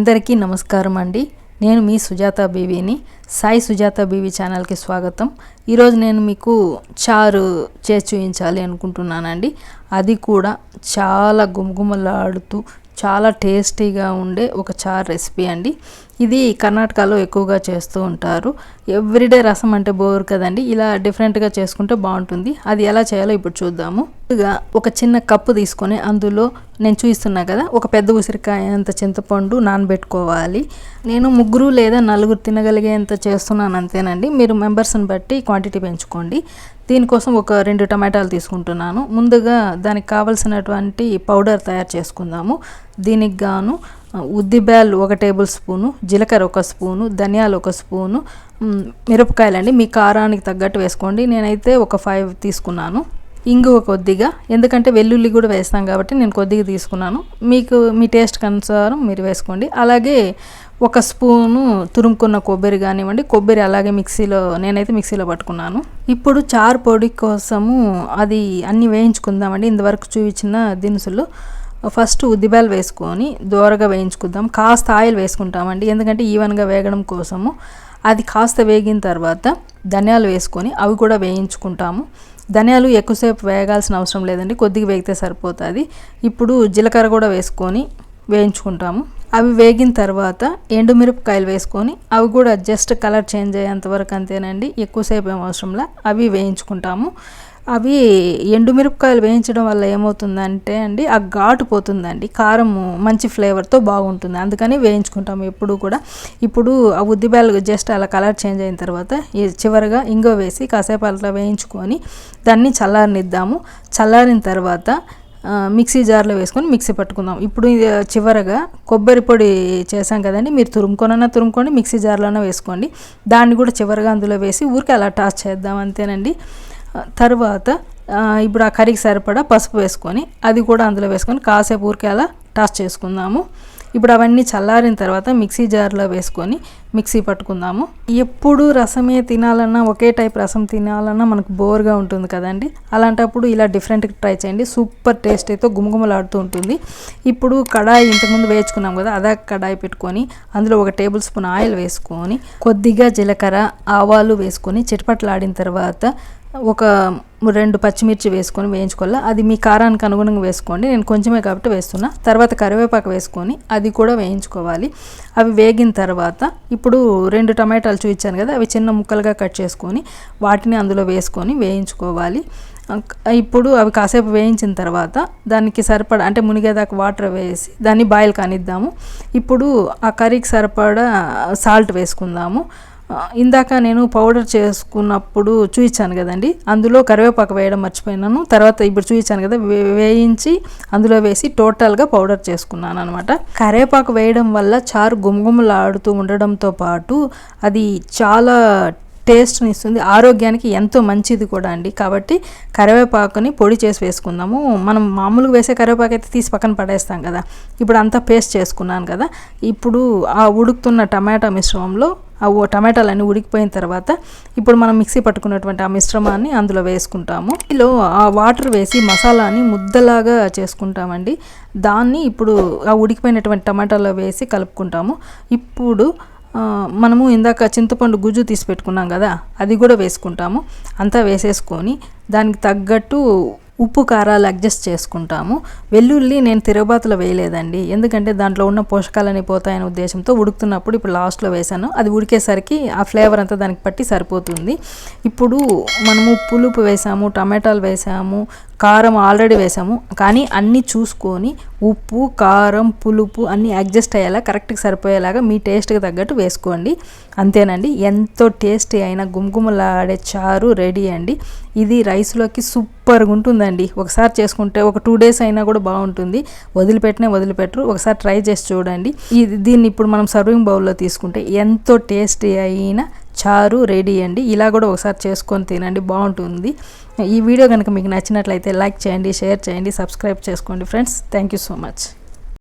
అందరికీ నమస్కారం అండి. నేను మీ సుజాత బీవీని. సాయి సుజాత బీవీ ఛానల్కి స్వాగతం. ఈరోజు నేను మీకు చారు చేసి చూపించాలి అనుకుంటున్నానండి. అది కూడా చాలా గుమగుమలాడుతూ చాలా టేస్టీగా ఉండే ఒక చారు రెసిపీ అండి. ఇది కర్ణాటకలో ఎక్కువగా చేస్తూ ఉంటారు. ఎవ్రీడే రసం అంటే బోర్ కదండి. ఇలా డిఫరెంట్గా చేసుకుంటే బాగుంటుంది. అది ఎలా చేయాలో ఇప్పుడు చూద్దాము. ముందుగా ఒక చిన్న కప్పు తీసుకొని అందులో నేను చూస్తున్నా కదా ఒక పెద్ద ఉసిరికాయ అంత చింతపండు నానబెట్టుకోవాలి. నేను ముగ్గురు లేదా నలుగురు తినగలిగేంత చేస్తున్నాను అంతేనండి. మీరు మెంబర్స్ని బట్టి క్వాంటిటీ పెంచుకోండి. దీనికోసం ఒక రెండు టమాటాలు తీసుకుంటున్నాను. ముందుగా దానికి కావలసినటువంటి పౌడర్ తయారు చేసుకుందాము. దీనికి గాను ఉద్దిబ్యాల్ ఒక టేబుల్ స్పూను జీలకర్ర ఒక స్పూను ధనియాలు ఒక స్పూను మిరపకాయలండి. మీ కారానికి తగ్గట్టు వేసుకోండి. నేనైతే ఒక ఫైవ్ తీసుకున్నాను. ఇంగువ కొద్దిగా. ఎందుకంటే వెల్లుల్లి కూడా వేస్తాం కాబట్టి నేను కొద్దిగా తీసుకున్నాను. మీకు మీ టేస్ట్ అనుసారం మీరు వేసుకోండి. అలాగే ఒక స్పూను తురుముకున్న కొబ్బరి కానివ్వండి కొబ్బరి అలాగే మిక్సీలో నేనైతే మిక్సీలో పట్టుకున్నాను. ఇప్పుడు చారు పొడి కోసము అది అన్నీ వేయించుకుందామండి. ఇంతవరకు చూపించిన దినుసులు. ఫస్ట్ ఉద్దిబాలు వేసుకొని దోరగా వేయించుకుందాం. కాస్త ఆయిల్ వేసుకుంటామండి. ఎందుకంటే ఈవెన్గా వేగడం కోసము. అది కాస్త వేగిన తర్వాత ధనియాలు వేసుకొని అవి కూడా వేయించుకుంటాము. ధనియాలు ఎక్కువసేపు వేగాల్సిన అవసరం లేదండి. కొద్దిగా వేగితే సరిపోతుంది. ఇప్పుడు జీలకర్ర కూడా వేసుకొని వేయించుకుంటాము. అవి వేగిన తర్వాత ఎండుమిరపకాయలు వేసుకొని అవి కూడా జస్ట్ కలర్ చేంజ్ అయ్యేంత వరకు అంతేనండి. ఎక్కువసేపు ఏం అవసరంలా అవి వేయించుకుంటాము. అవి ఎండుమిరపకాయలు వేయించడం వల్ల ఏమవుతుందంటే అండి ఆ ఘాటు పోతుందండి. కారం మంచి ఫ్లేవర్తో బాగుంటుంది. అందుకని వేయించుకుంటాము ఎప్పుడు కూడా. ఇప్పుడు ఆ ఉద్దిబాలు జస్ట్ అలా కలర్ చేంజ్ అయిన తర్వాత చివరిగా ఇంగో వేసి కాసేపు అట్లా వేయించుకొని దాన్ని చల్లారనిద్దాము. చల్లారిన తర్వాత మిక్సీ జార్లో వేసుకొని మిక్సీ పట్టుకుందాం. ఇప్పుడు చివరగా కొబ్బరి పొడి చేసాం కదండి మీరు తురుముకొనన్నా తురుముకోండి మిక్సీ జార్లోనే వేసుకోండి. దాన్ని కూడా చివరగా అందులో వేసి ఊరికి అలా టాస్ చేద్దాం అంతేనండి. తర్వాత ఇప్పుడు ఆ కర్రీకి సరిపడా పసుపు వేసుకొని అది కూడా అందులో వేసుకొని కాసేపు ఊరికే అలా టాస్ చేసుకుందాము. ఇప్పుడు అవన్నీ చల్లారిన తర్వాత మిక్సీ జార్లో వేసుకొని మిక్సీ పట్టుకుందాము. ఎప్పుడు రసమే తినాలన్నా ఒకే టైప్ రసం తినాలన్నా మనకు బోర్గా ఉంటుంది కదండి. అలాంటప్పుడు ఇలా డిఫరెంట్గా ట్రై చేయండి. సూపర్ టేస్ట్ అయితే గుమగుమలాడుతూ ఉంటుంది. ఇప్పుడు కడాయి ఇంతకుముందు వేయించుకున్నాం కదా అదే కడాయి పెట్టుకొని అందులో ఒక టేబుల్ స్పూన్ ఆయిల్ వేసుకొని కొద్దిగా జీలకర్ర ఆవాలు వేసుకొని చిటపట్లాడిన తర్వాత ఒక రెండు పచ్చిమిర్చి వేసుకొని వేయించుకోవాలి? అది మీ కారానికి అనుగుణంగా వేసుకోండి. నేను కొంచెమే కాబట్టి వేస్తున్నా. తర్వాత కరివేపాకు వేసుకొని అది కూడా వేయించుకోవాలి. అవి వేగిన తర్వాత ఇప్పుడు రెండు టమాటాలు చూపించాను కదా అవి చిన్న ముక్కలుగా కట్ చేసుకొని వాటిని అందులో వేసుకొని వేయించుకోవాలి. ఇప్పుడు అవి కాసేపు వేయించిన తర్వాత దానికి సరిపడా అంటే మునిగేదాకా వాటర్ వేసి దాన్ని బాయిల్ కానిద్దాము. ఇప్పుడు ఆ కర్రీకి సరిపడా సాల్ట్ వేసుకుందాము. ఇందాక నేను పౌడర్ చేసుకున్నప్పుడు చూపించాను కదండి. అందులో కరివేపాకు వేయడం మర్చిపోయినాను. తర్వాత ఇప్పుడు చూపించాను కదా వే- వేయించి అందులో వేసి టోటల్గా పౌడర్ చేసుకున్నాను అనమాట కరివేపాకు వేయడం వల్ల చారు గుమగుమలాడుతూ ఉండడంతో పాటు అది చాలా టేస్ట్ని ఇస్తుంది. ఆరోగ్యానికి ఎంతో మంచిది కూడా అండి. కాబట్టి కరివేపాకుని పొడి చేసి వేసుకుందాము. మనం మామూలుగా వేసే కరివేపాకు అయితే తీసి పక్కన పడేస్తాం కదా. ఇప్పుడు అంతా పేస్ట్ చేసుకున్నాను కదా. ఇప్పుడు ఆ ఉడుకుతున్న టమాటా మిశ్రమంలో ఆ టమాటాలన్నీ ఉడికిపోయిన తర్వాత ఇప్పుడు మనం మిక్సీ పట్టుకున్నటువంటి ఆ మిశ్రమాన్ని అందులో వేసుకుంటాము. ఇందులో ఆ వాటర్ వేసి మసాలాని ముద్దలాగా చేసుకుంటామండి. దాన్ని ఇప్పుడు ఆ ఉడికిపోయినటువంటి టమాటాలో వేసి కలుపుకుంటాము. ఇప్పుడు మనము ఇందాక చింతపండు గుజ్జు తీసి పెట్టుకున్నాం కదా అది కూడా వేసుకుంటాము. అంతా వేసేసుకొని దానికి తగ్గట్టు ఉప్పు కారాలు అడ్జస్ట్ చేసుకుంటాము. వెల్లుల్లి నేను తిరగబాతులో వేయలేదండి. ఎందుకంటే దాంట్లో ఉన్న పోషకాలని పోతాయనే ఉద్దేశంతో ఉడుకుతున్నప్పుడు ఇప్పుడు లాస్ట్లో వేసాను అది ఉడికేసరికి ఆ ఫ్లేవర్ అంతా దానికి పట్టి సరిపోతుంది. ఇప్పుడు మనము పులుపు వేసాము టమాటాలు వేసాము కారం ఆల్రెడీ వేసాము. కానీ అన్నీ చూసుకొని ఉప్పు కారం పులుపు అన్నీ అడ్జస్ట్ అయ్యేలా కరెక్ట్గా సరిపోయేలాగా మీ టేస్ట్కి తగ్గట్టు వేసుకోండి. అంతేనండి. ఎంతో టేస్టీ అయిన గుమగుమలాడే చారు రెడీ అండి. ఇది రైస్లోకి సూపర్గా ఉంటుంది ఉంటుందండి ఒకసారి చేసుకుంటే ఒక టూ డేస్ అయినా కూడా బాగుంటుంది. వదిలిపెట్టినే వదిలిపెట్టరు. ఒకసారి ట్రై చేసి చూడండి. ఇది దీన్ని ఇప్పుడు మనం సర్వింగ్ బౌల్లో తీసుకుంటే ఎంతో టేస్టీ అయిన చారు రెడీ అండి. ఇలా కూడా ఒకసారి చేసుకొని తినండి. బాగుంటుంది. ఈ వీడియో కనుక మీకు నచ్చినట్లయితే లైక్ చేయండి షేర్ చేయండి సబ్స్క్రైబ్ చేసుకోండి. Friends thank you so much